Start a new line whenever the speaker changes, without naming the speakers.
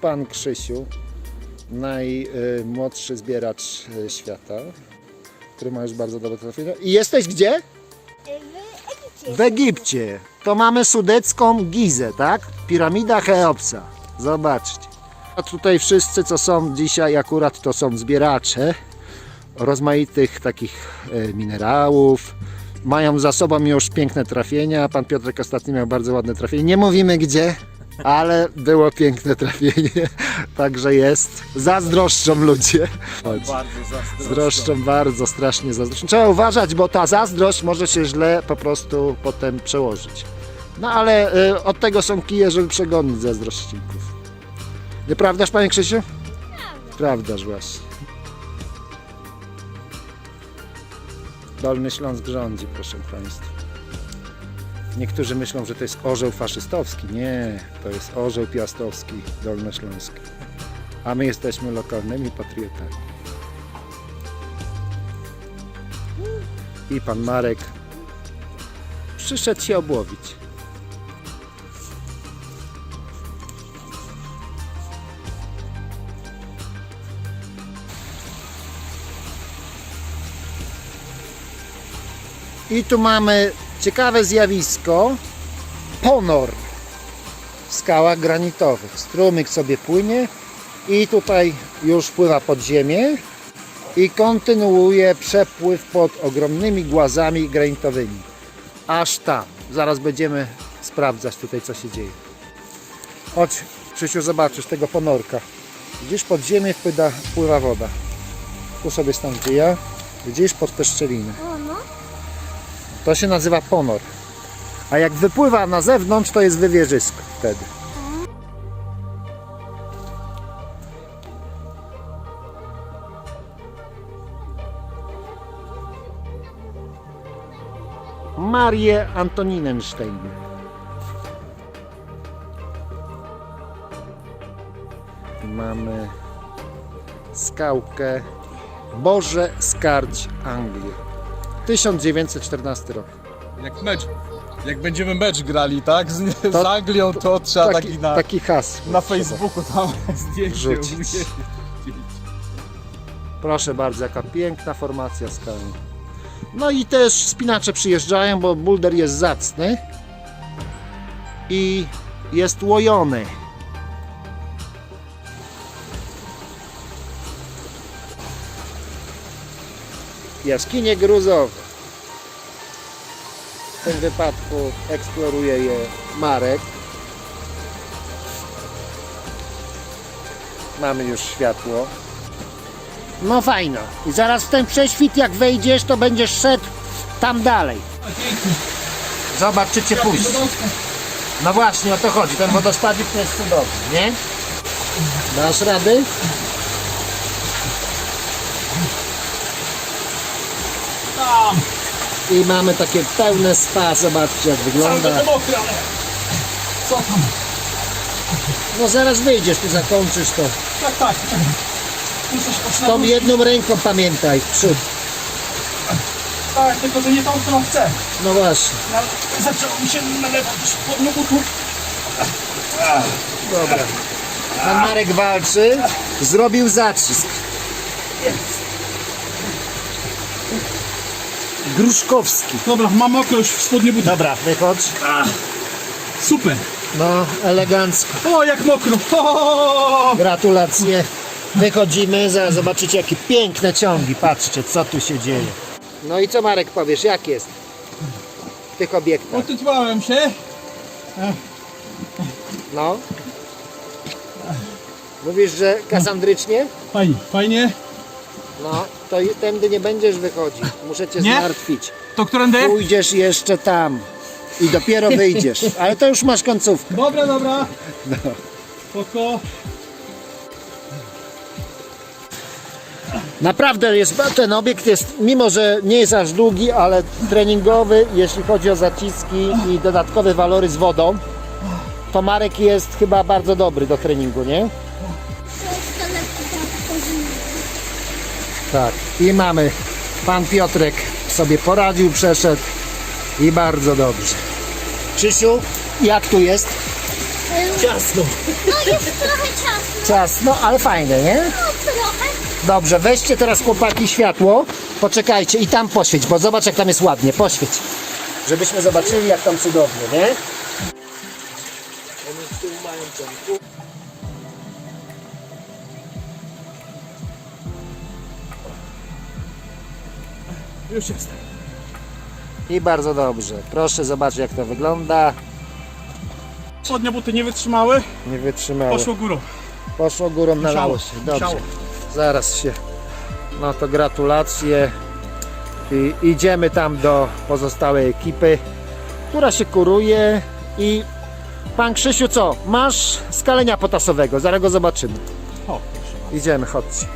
pan Krzysiu, najmłodszy zbieracz e, świata, który ma już bardzo dobre trafienie. I jesteś gdzie?
W Egipcie.
W Egipcie. To mamy sudecką Gizę, tak? Piramida Cheopsa. Zobaczcie. A tutaj wszyscy, co są dzisiaj akurat, to są zbieracze rozmaitych takich e, minerałów. Mają za sobą już piękne trafienia. Pan Piotrek ostatnio miał bardzo ładne trafienie. Nie mówimy gdzie, ale było piękne trafienie. Także jest. Zazdroszczą ludzie. Chodź.
Bardzo zazdroszczę.
Zdroszczą bardzo strasznie zazdroszczą. Trzeba uważać, bo ta zazdrość może się źle po prostu potem przełożyć. No ale y, od tego są kije, żeby przegonić zazdrościków. Nieprawdaż, panie Krzysiu? Prawda. Prawdaż właśnie. Dolny Śląsk rządzi, proszę państwa. Niektórzy myślą, że to jest orzeł faszystowski. Nie, to jest orzeł piastowski, dolnośląski. A my jesteśmy lokalnymi patriotami. I pan Marek przyszedł się obłowić. I tu mamy ciekawe zjawisko. Ponor w skałach granitowych. Strumyk sobie płynie i tutaj już pływa pod ziemię i kontynuuje przepływ pod ogromnymi głazami granitowymi. Aż tam. Zaraz będziemy sprawdzać tutaj, co się dzieje. Chodź, Krzysiu, zobaczysz tego ponorka. Widzisz, pod ziemię wpływa, pływa woda. Tu sobie stąd ja. Widzisz, pod te szczeliny. To się nazywa ponor. A jak wypływa na zewnątrz, to jest wywierzysko wtedy. Marię Antoninenstein. Mamy skałkę Boże Skardź Anglii. 1914 rok.
Jak mecz. Jak będziemy mecz grali, tak? Z,
To-
z Anglią, to trzeba taki,
Taki,
na,
taki has.
na Facebooku tam zdjęcie umieścić.
Proszę bardzo, jaka piękna formacja skalna. No i też spinacze przyjeżdżają, bo bulder jest zacny i jest łojony. Jaskinie gruzowe. W tym wypadku eksploruje je Marek. Mamy już światło. No fajno. I zaraz w ten prześwit jak wejdziesz, to będziesz szedł tam dalej. Zobacz, czy cię puści. No właśnie, o to chodzi. Ten wodospadzik to jest cudowny, nie? Dasz rady? I mamy takie pełne spa. Zobaczcie, jak wygląda.
Mokry, ale... Co tam?
No zaraz wyjdziesz, tu zakończysz to.
Tak, tak. Muszę się
Tą jedną ręką pamiętaj, w przód.
Tak, tylko że nie tą, którą chcę.
No właśnie.
Ja- Zaczęło mi się nalewać do spodniu butów.
Dobra. Pan Marek walczy. Zrobił zacisk. Gruszkowski.
Dobra, mam mokro już w spodnie butów.
Dobra, wychodź.
Super.
No, elegancko.
O, jak mokro.
Gratulacje. Wychodzimy, zaraz zobaczycie jakie piękne ciągi. Patrzcie, co tu się dzieje. No i co Marek powiesz, jak jest w tych obiektach?
Otytłałem się.
No. Mówisz, że kasandrycznie?
Fajnie, fajnie.
No, to i tędy nie będziesz wychodzić. Muszę cię
Nie?
zmartwić.
To którędy?
Pójdziesz jeszcze tam i dopiero wyjdziesz. Ale to już masz końcówkę.
Dobra, dobra. Spoko.
Naprawdę jest, ten obiekt jest, mimo że nie jest aż długi, ale treningowy, jeśli chodzi o zaciski i dodatkowe walory z wodą, to Marek jest chyba bardzo dobry do treningu, nie? Tak. I mamy, pan Piotrek sobie poradził, przeszedł i bardzo dobrze. Krzysiu, jak tu jest?
Ciasno.
No jest trochę ciasno.
Ciasno, ale fajne, nie?
No trochę.
Dobrze, weźcie teraz chłopaki światło. Poczekajcie i tam poświeć, bo zobacz jak tam jest ładnie. Poświeć. Żebyśmy zobaczyli jak tam cudownie, nie?
Już jest.
I bardzo dobrze. Proszę zobaczyć jak to wygląda.
Spodnie buty nie wytrzymały,
Nie wytrzymało.
poszło górą.
Poszło górą, nalało się. Dobrze.
Musiało.
Zaraz się. No to gratulacje. I idziemy tam do pozostałej ekipy, która się kuruje. I pan Krzysiu, co? Masz skalenia potasowego. Zaraz go zobaczymy.
O.
Idziemy, chodźcie.